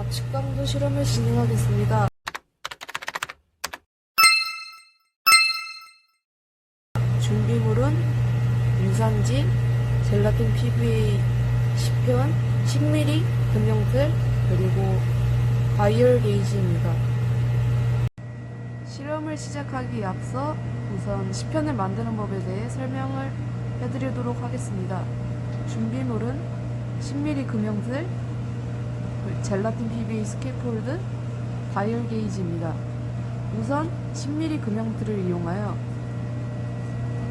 압축강도 실험을 진행하겠습니다. 준비물은 유산지, 젤라틴 PVA 10편, 10mm 금형틀, 그리고 바이얼 게이지입니다. 실험을 시작하기에 앞서 우선 10편을 만드는 법에 대해 설명을 해드리도록 하겠습니다. 준비물은 10mm 금형틀, 젤라틴 PVA 스캐폴드, 바이얼 게이지입니다. 우선 10mm 금형틀을 이용하여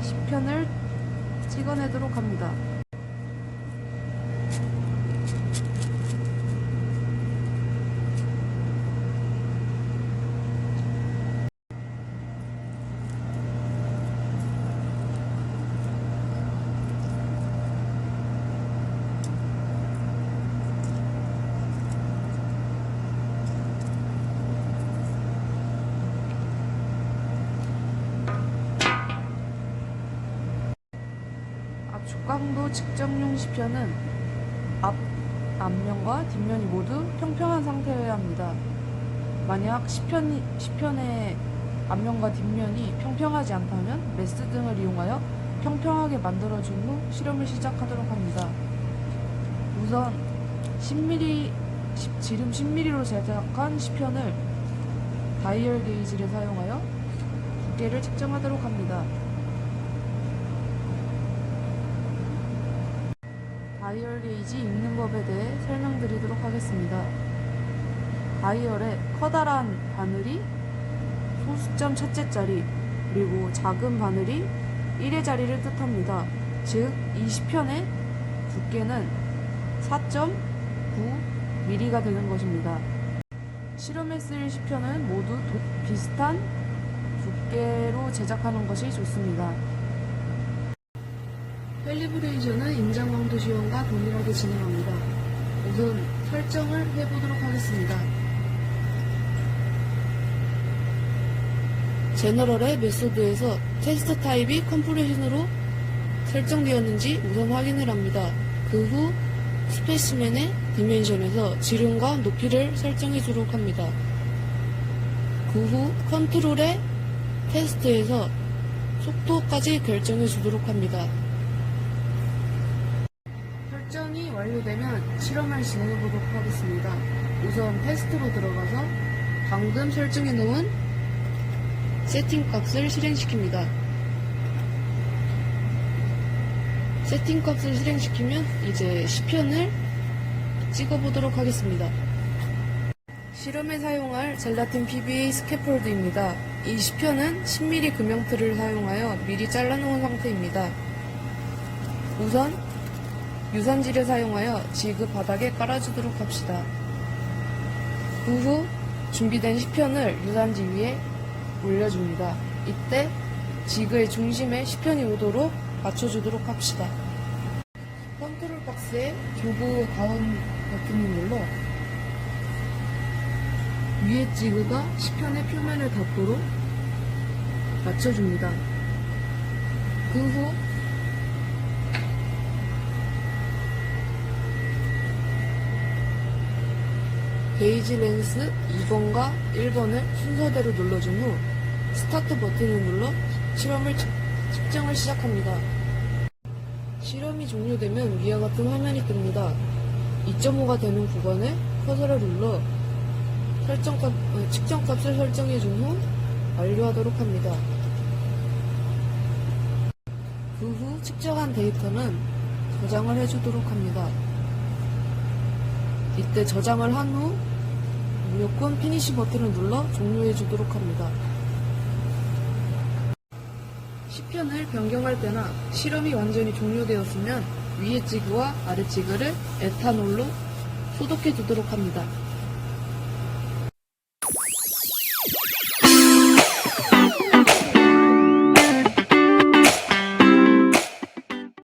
10편을 찍어내도록 합니다. 압축강도 측정용 시편은 앞, 앞면과 뒷면이 모두 평평한 상태여야 합니다. 만약 시편이, 시편의 앞면과 뒷면이 평평하지 않다면 메스 등을 이용하여 평평하게 만들어준 후 실험을 시작하도록 합니다. 우선 10mm, 시- 지름 10mm로 제작한 시편을 다이얼 게이지를 사용하여 두께를 측정하도록 합니다. 다이얼 게이지 읽는 법에 대해 설명드리도록 하겠습니다. 다이얼의 커다란 바늘이 소수점 첫째 자리, 그리고 작은 바늘이 1의 자리를 뜻합니다. 즉, 이 시편의 두께는 4.9mm가 되는 것입니다. 실험에 쓰일 시편은 모두 도- 비슷한 두께로 제작하는 것이 좋습니다. 캘리브레이션은 임장광도 시험과 동일하게 진행합니다. 우선 설정을 해보도록 하겠습니다. 제너럴의 메소드에서 테스트 타입이 컴프레션으로 설정되었는지 우선 확인을 합니다. 그 후 스페시맨의 디멘션에서 지름과 높이를 설정해 주도록 합니다. 그 후 컨트롤의 테스트에서 속도까지 결정해 주도록 합니다. 설정이 완료되면 실험을 진행해 보도록 하겠습니다. 우선 테스트로 들어가서 방금 설정해 놓은 세팅 값을 실행시킵니다. 세팅 값을 실행시키면 이제 시편을 찍어보도록 하겠습니다. 실험에 사용할 젤라틴 PVA 스캐폴드입니다. 이 시편은 10mm 금형틀을 사용하여 미리 잘라놓은 상태입니다. 우선 유산지를 사용하여 지그 바닥에 깔아주도록 합시다. 그 후 준비된 시편을 유산지 위에 올려줍니다. 이때 지그의 중심에 시편이 오도록 맞춰주도록 합시다. 컨트롤 박스의 조그 다운 눌러 위에 지그가 시편의 표면을 닿도록 맞춰줍니다. 그 후 게이지 렌스 2번과 1번을 순서대로 눌러준 후 스타트 버튼을 눌러 실험을 측- 측정을 시작합니다. 실험이 종료되면 위와 같은 화면이 뜹니다. 2.5가 되는 구간에 커서를 눌러 설정값, 어, 측정값을 설정해 준 후 완료하도록 합니다. 그 후 측정한 데이터는 저장을 해주도록 합니다. 이때 저장을 한 후 무조건 피니시 버튼을 눌러 종료해 주도록 합니다. 시편을 변경할 때나 실험이 완전히 종료되었으면 위에 지그와 아래 지그를 에탄올로 소독해 두도록 합니다.